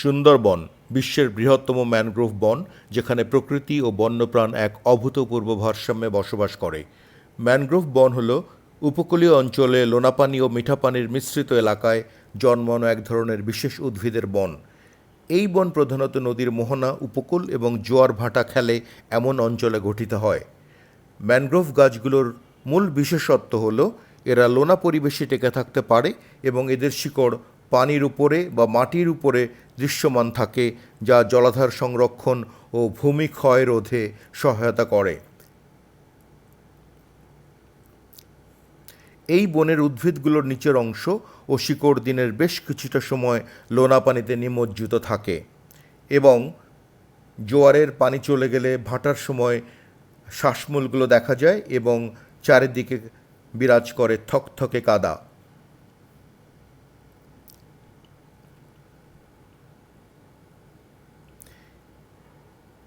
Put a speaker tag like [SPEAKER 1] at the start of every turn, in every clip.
[SPEAKER 1] সুন্দরবন, বিশ্বের বৃহত্তম ম্যানগ্রোভ বন, যেখানে প্রকৃতি ও বন্যপ্রাণ এক অভূতপূর্ব ভারসাম্যে বসবাস করে। ম্যানগ্রোভ বন হল উপকূলীয় অঞ্চলে লোনাপানি ও মিঠা পানির মিশ্রিত এলাকায় জন্মানো এক ধরনের বিশেষ উদ্ভিদের বন। এই বন প্রধানত নদীর মোহনা, উপকূল এবং জোয়ার ভাটা খেলে এমন অঞ্চলে গঠিত হয়। ম্যানগ্রোভ গাছগুলোর মূল বিশেষত্ব হল, এরা লোনা পরিবেশে টেকে থাকতে পারে এবং এদের শিকড় পানির উপরে বা মাটির উপরে দৃশ্যমান থাকে, যা জলাধার সংরক্ষণ ও ভূমি ক্ষয় রোধে সহায়তা করে। এই বনের উদ্ভিদগুলোর নিচের অংশ ও শিকড় দিনের বেশ কিছুটা সময় লোনা পানিতে নিমজ্জিত থাকে এবং জোয়ারের পানি চলে গেলে ভাটার সময় শ্বাসমূলগুলো দেখা যায় এবং চারিদিকে বিরাজ করে থকথকে কাদা।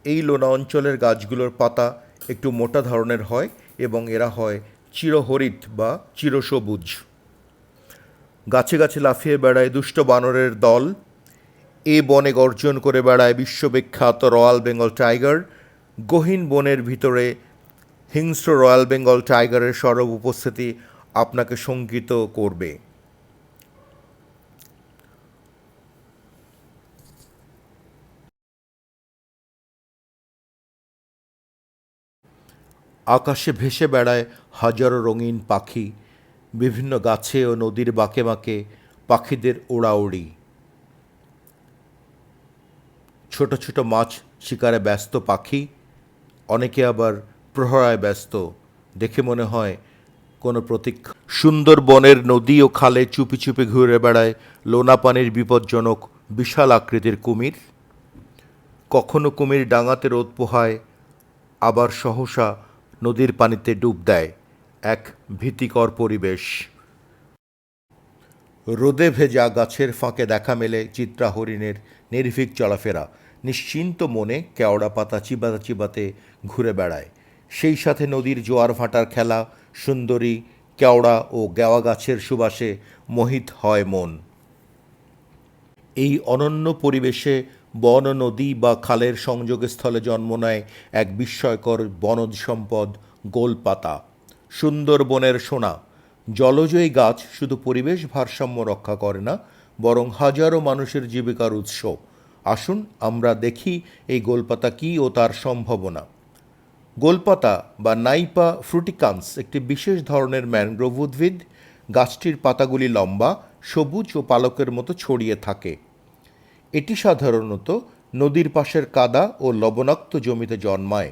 [SPEAKER 1] এই লোনা অঞ্চলের গাছগুলোর পাতা একটু মোটা ধরনের হয় এবং এরা হয় চিরহরিত বা চিরসবুজ। গাছে গাছে লাফিয়ে বেড়ায় দুষ্ট বানরের দল। এ বনে গর্জন করে বেড়ায় বিশ্ববিখ্যাত রয়্যাল বেঙ্গল টাইগার। গহীন বনের ভিতরে হিংস্র রয়্যাল বেঙ্গল টাইগারের সরব উপস্থিতি আপনাকে শঙ্কিত করবে। আকাশে ভেসে বেড়ায় হাজারো রঙিন পাখি, বিভিন্ন গাছে ও নদীর বাঁকে বাঁকে পাখিদের ওড়াউড়ি ছোট ছোট মাছ শিকারে ব্যস্ত পাখি, অনেকে আবার প্রহরায় ব্যস্ত। দেখে মনে হয় কোনো প্রতীক্ষা সুন্দর বনের নদী ও খালে চুপি চুপি ঘুরে বেড়ায় লোনা পানির বিপজ্জনক বিশাল আকৃতির কুমির। কখনো কুমির ডাঙাতে রোদ পোহায়, আবার সহসা নদীর পানিতে ডুব দেয় এক ভীতিকর পরিবেশ। রোদে ভেজা গাছের ফাঁকে দেখা মেলে চিত্রা হরিণের নির্ভীক চলাফেরা। নিশ্চিন্ত মনে কেওড়া পাতা চিবাতে চিবাতে ঘুরে বেড়ায়। সেই সাথে নদীর জোয়ার ভাটার খেলা, সুন্দরী, কেওড়া ও গেওয়া গাছের সুবাসে মোহিত হয় মন। এই অনন্য পরিবেশে বন, নদী বা খালের সংযোগস্থলে জন্ম নেয় এক বিস্ময়কর বনজ সম্পদ গোলপাতা। সুন্দরবনের সোনা। জলজ এই গাছ শুধু পরিবেশ ভারসাম্য রক্ষা করে না, বরং হাজারো মানুষের জীবিকার উৎস। আসুন আমরা দেখি এই গোলপাতা কী ও তার সম্ভাবনা। গোলপাতা বা নাইপা ফ্রুটিকান্স একটি বিশেষ ধরনের ম্যানগ্রোভ উদ্ভিদ। গাছটির পাতাগুলি লম্বা, সবুজ ও পালকের মতো ছড়িয়ে থাকে। এটি সাধারণত নদীর পাশের কাদা ও লবণাক্ত জমিতে জন্মায়।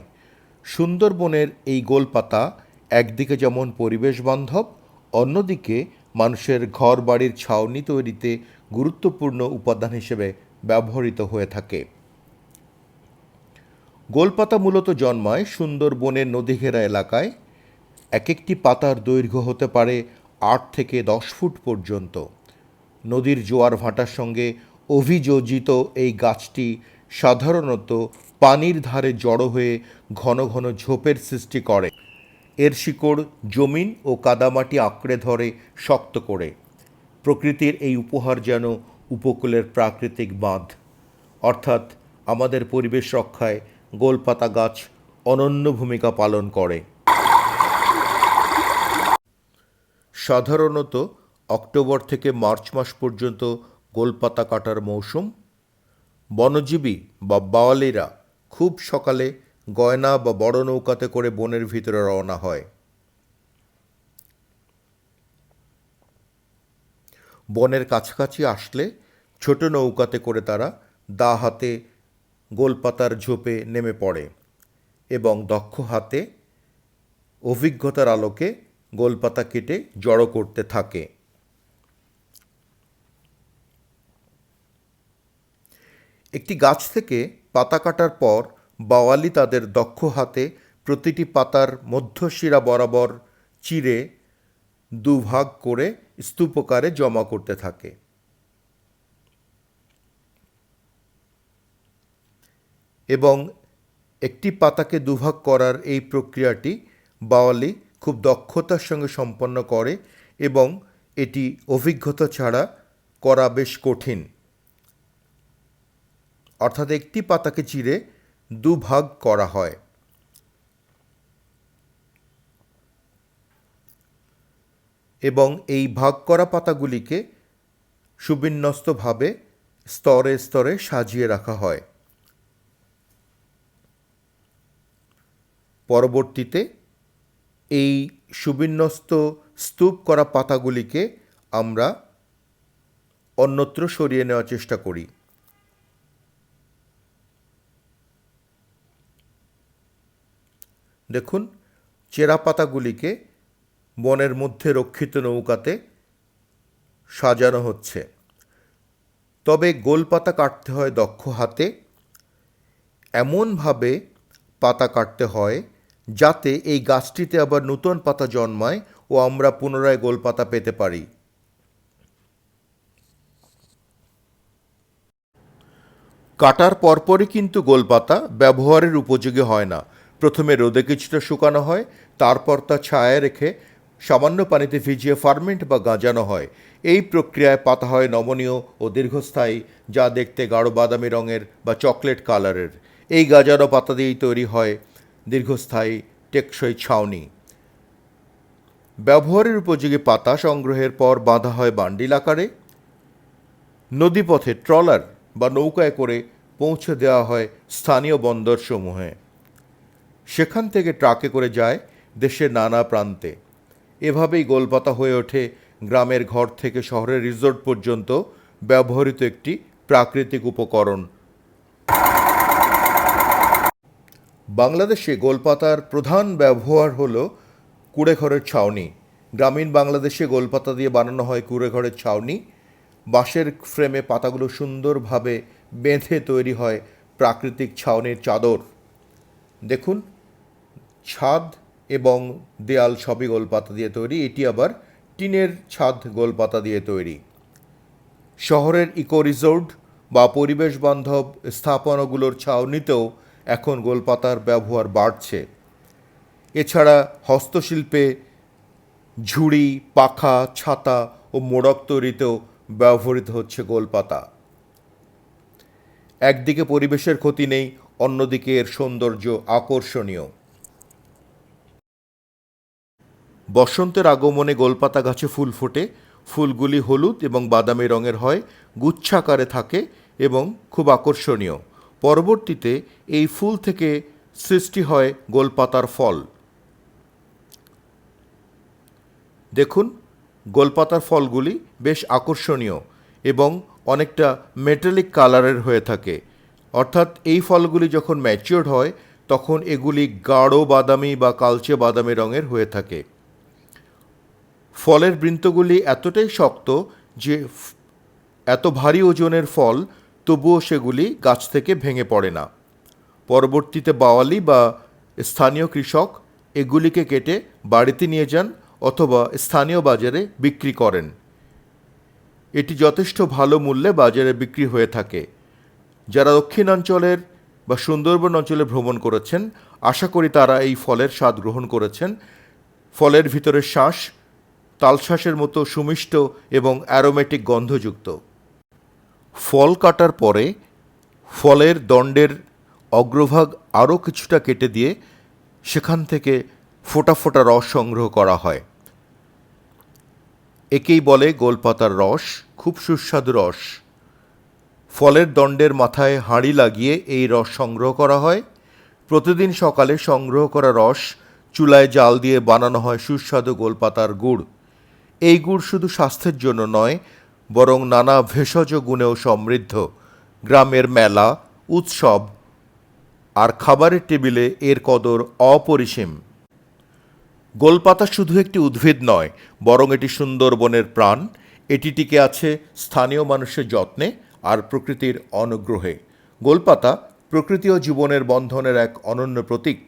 [SPEAKER 1] সুন্দরবনের এই গোলপাতা একদিকে যেমন পরিবেশ বান্ধব অন্যদিকে মানুষের ঘর বাড়ির ছাউনি তৈরিতে গুরুত্বপূর্ণ উপাদান হিসেবে ব্যবহৃত হয়ে থাকে। গোলপাতা মূলত জন্মায় সুন্দরবনের নদীঘেরা এলাকায়। এক একটি পাতার দৈর্ঘ্য হতে পারে আট থেকে দশ ফুট পর্যন্ত। নদীর জোয়ার ভাটার সঙ্গে অভিযোজিত এই গাছটি সাধারণত পানির ধারে জড়ো হয়ে ঘন ঘন ঝোপের সৃষ্টি করে। এর শিকড় জমিন ও কাদামাটি আঁকড়ে ধরে, শক্ত করে। প্রকৃতির এই উপহার যেন উপকূলের প্রাকৃতিক বাঁধ। অর্থাৎ আমাদের পরিবেশ রক্ষায় গোলপাতা গাছ অনন্য ভূমিকা পালন করে। সাধারণত অক্টোবর থেকে মার্চ মাস পর্যন্ত গোলপাতা কাটার মৌসুম। বনজীবী বা বাওয়ালিরা খুব সকালে গয়না বা বড় নৌকাতে করে বনের ভিতরে রওনা হয়। বনের কাছাকাছি আসলে ছোট নৌকাতে করে তারা দা হাতে গোলপাতার ঝোপে নেমে পড়ে এবং দক্ষ হাতে অভিজ্ঞতার আলোকে গোলপাতা কেটে জড়ো করতে থাকে। একটি গাছ থেকে পাতা কাটার পর বাওয়ালি তাদের দক্ষ হাতে প্রতিটি পাতার মধ্যশিরা বরাবর চিরে দুভাগ করে স্তূপকারে জমা করতে থাকে। এবং একটি পাতাকে দুভাগ করার এই প্রক্রিয়াটি বাওয়ালি খুব দক্ষতার সঙ্গে সম্পন্ন করে এবং এটি অভিজ্ঞতা ছাড়া করা বেশ কঠিন। অর্থাৎ একটি পাতাকে চিরে দুভাগ করা হয়। এবং এই ভাগ করা পাতাগুলিকে সুবিন্যস্তভাবে স্তরে স্তরে সাজিয়ে রাখা হয়। পরবর্তীতে এই সুবিন্যস্ত স্তূপ করা পাতাগুলিকে আমরা অন্যত্র সরিয়ে নেওয়ার চেষ্টা করি। দেখুন, চেরা পাতাগুলিকে বনের মধ্যে রক্ষিত নৌকাতে সাজানো হচ্ছে। তবে গোল পাতা কাটতে হয় দক্ষ হাতে। এমনভাবে পাতা কাটতে হয় যাতে এই গাছটিতে আবার নূতন পাতা জন্মায় ও আমরা পুনরায় গোল পাতা পেতে পারি। কাটার পরপরই কিন্তু গোলপাতা ব্যবহারের উপযোগী হয় না। প্রথমে রোদে কিছুটা শুকানো হয়, তারপর তা ছায়ায় রেখে সামান্য পানিতে ভিজিয়ে ফার্মেন্ট বা গাঁজানো হয়। এই প্রক্রিয়ায় পাতা হয় নমনীয় ও দীর্ঘস্থায়ী, যা দেখতে গাঢ় বাদামি রঙের বা চকলেট কালারের। এই গাজানো পাতা দিয়েই তৈরি হয় দীর্ঘস্থায়ী টেকসই ছাউনি। ব্যবহারের উপযোগী পাতা সংগ্রহের পর বাঁধা হয় বান্ডিল আকারে। নদীপথে ট্রলার বা নৌকায় করে পৌঁছে দেওয়া হয় স্থানীয় বন্দরসমূহে। সেখান থেকে ট্রাকে করে যায় দেশের নানা প্রান্তে। এভাবেই গোলপাতা হয়ে ওঠে গ্রামের ঘর থেকে শহরের রিসোর্ট পর্যন্ত ব্যবহৃত একটি প্রাকৃতিক উপকরণ। বাংলাদেশে গোলপাতার প্রধান ব্যবহার হলো কুড়েঘরের ছাউনি। গ্রামীণ বাংলাদেশে গোলপাতা দিয়ে বানানো হয় কুড়েঘরের ছাউনি। বাঁশের ফ্রেমে পাতাগুলো সুন্দরভাবে বেঁধে তৈরি হয় প্রাকৃতিক ছাউনির চাদর। দেখুন ছাদ এবং দেয়াল সবই গোলপাতা দিয়ে তৈরি, এটি আবার টিনের ছাদ গোলপাতা দিয়ে তৈরি। শহরের ইকো রিসোর্ট বা পরিবেশ বান্ধব স্থাপনাগুলোর ছাউনিতেও এখন গোলপাতার ব্যবহার বাড়ছে। এছাড়া হস্তশিল্পে ঝুড়ি, পাখা, ছাতা ও মোড়ক তৈরিতেও ব্যবহৃত হচ্ছে গোলপাতা। একদিকে পরিবেশের ক্ষতি নেই, অন্যদিকে এর সৌন্দর্য আকর্ষণীয়। বসন্তের আগমনে গোলপাতা গাছে ফুল ফোটে, ফুলগুলি হলুদ এবং বাদামি রঙের হয়, গুচ্ছাকারে থাকে এবং খুব আকর্ষণীয়। পরবর্তীতে এই ফুল থেকে সৃষ্টি হয় গোলপাতার ফল। দেখুন, গোলপাতার ফলগুলি বেশ আকর্ষণীয় এবং অনেকটা মেটালিক কালারের হয়ে থাকে। অর্থাৎ এই ফলগুলি যখন ম্যাচিওর্ড হয়, তখন এগুলি গাঢ় বাদামি বা কালচে বাদামি রঙের হয়ে থাকে। ফলের বৃন্তগুলি এতটাই শক্ত যে এত ভারী ওজনের ফল, তবুও সেগুলি গাছ থেকে ভেঙে পড়ে না। পরবর্তীতে বাওয়ালি বা স্থানীয় কৃষক এগুলিকে কেটে বাড়িতে নিয়ে যান অথবা স্থানীয় বাজারে বিক্রি করেন। এটি যথেষ্ট ভালো মূল্যে বাজারে বিক্রি হয়ে থাকে। যারা দক্ষিণাঞ্চলের বা সুন্দরবন অঞ্চলে ভ্রমণ করেছেন, আশা করি তারা এই ফলের স্বাদ গ্রহণ করেছেন। ফলের ভিতরের শ্বাস তালশ্বাসের মতো সুমিষ্ট এবং অ্যারোমেটিক গন্ধযুক্ত। ফল কাটার পরে ফলের দণ্ডের অগ্রভাগ আরও কিছুটা কেটে দিয়ে সেখান থেকে ফোটা ফোটা রস সংগ্রহ করা হয়। একেই বলে গোলপাতার রস, খুব সুস্বাদু রস। ফলের দণ্ডের মাথায় হাঁড়ি লাগিয়ে এই রস সংগ্রহ করা হয়। প্রতিদিন সকালে সংগ্রহ করা রস চুলায় জাল দিয়ে বানানো হয় সুস্বাদু গোলপাতার গুড়। এই গুড় শুধু স্বাস্থ্যের জন্য নয়, বরং নানা ভেষজ গুণেও সমৃদ্ধ। গ্রামের মেলা, উৎসব আর খাবারের টেবিলে এর কদর অপরিসীম। গোলপাতা শুধু একটি উদ্ভিদ নয়, বরং এটি সুন্দরবনের প্রাণ। এটি টিকে আছে স্থানীয় মানুষের যত্নে আর প্রকৃতির অনুগ্রহে। গোলপাতা প্রকৃতি ও জীবনের বন্ধনের এক অনন্য প্রতীক।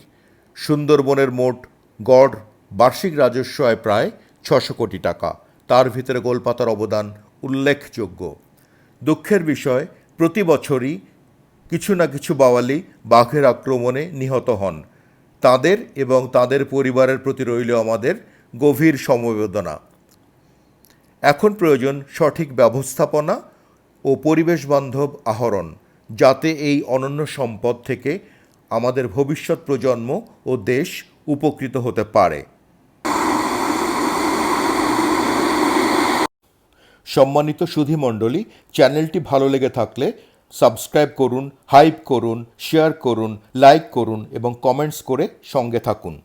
[SPEAKER 1] সুন্দরবনের মোট গড় বার্ষিক রাজস্ব আয় প্রায় ছশো কোটি টাকা। তার ভিতরে গোলপাতার অবদান উল্লেখযোগ্য। দুঃখের বিষয়, প্রতি বছরই কিছু না কিছু বাওয়ালি বাঘের আক্রমণে নিহত হন। তাদের এবং তাদের পরিবারের প্রতি রইল আমাদের গভীর সমবেদনা। এখন প্রয়োজন সঠিক ব্যবস্থাপনা ও পরিবেশ বান্ধব আহরণ, যাতে এই অনন্য সম্পদ থেকে আমাদের ভবিষ্যৎ প্রজন্ম ও দেশ উপকৃত হতে পারে। সম্মানিত সুধীমণ্ডলী চ্যানেলটি ভালো লেগে থাকলে সাবস্ক্রাইব করুন, হাইপ করুন, শেয়ার করুন, লাইক করুন এবং কমেন্টস করে সঙ্গে থাকুন।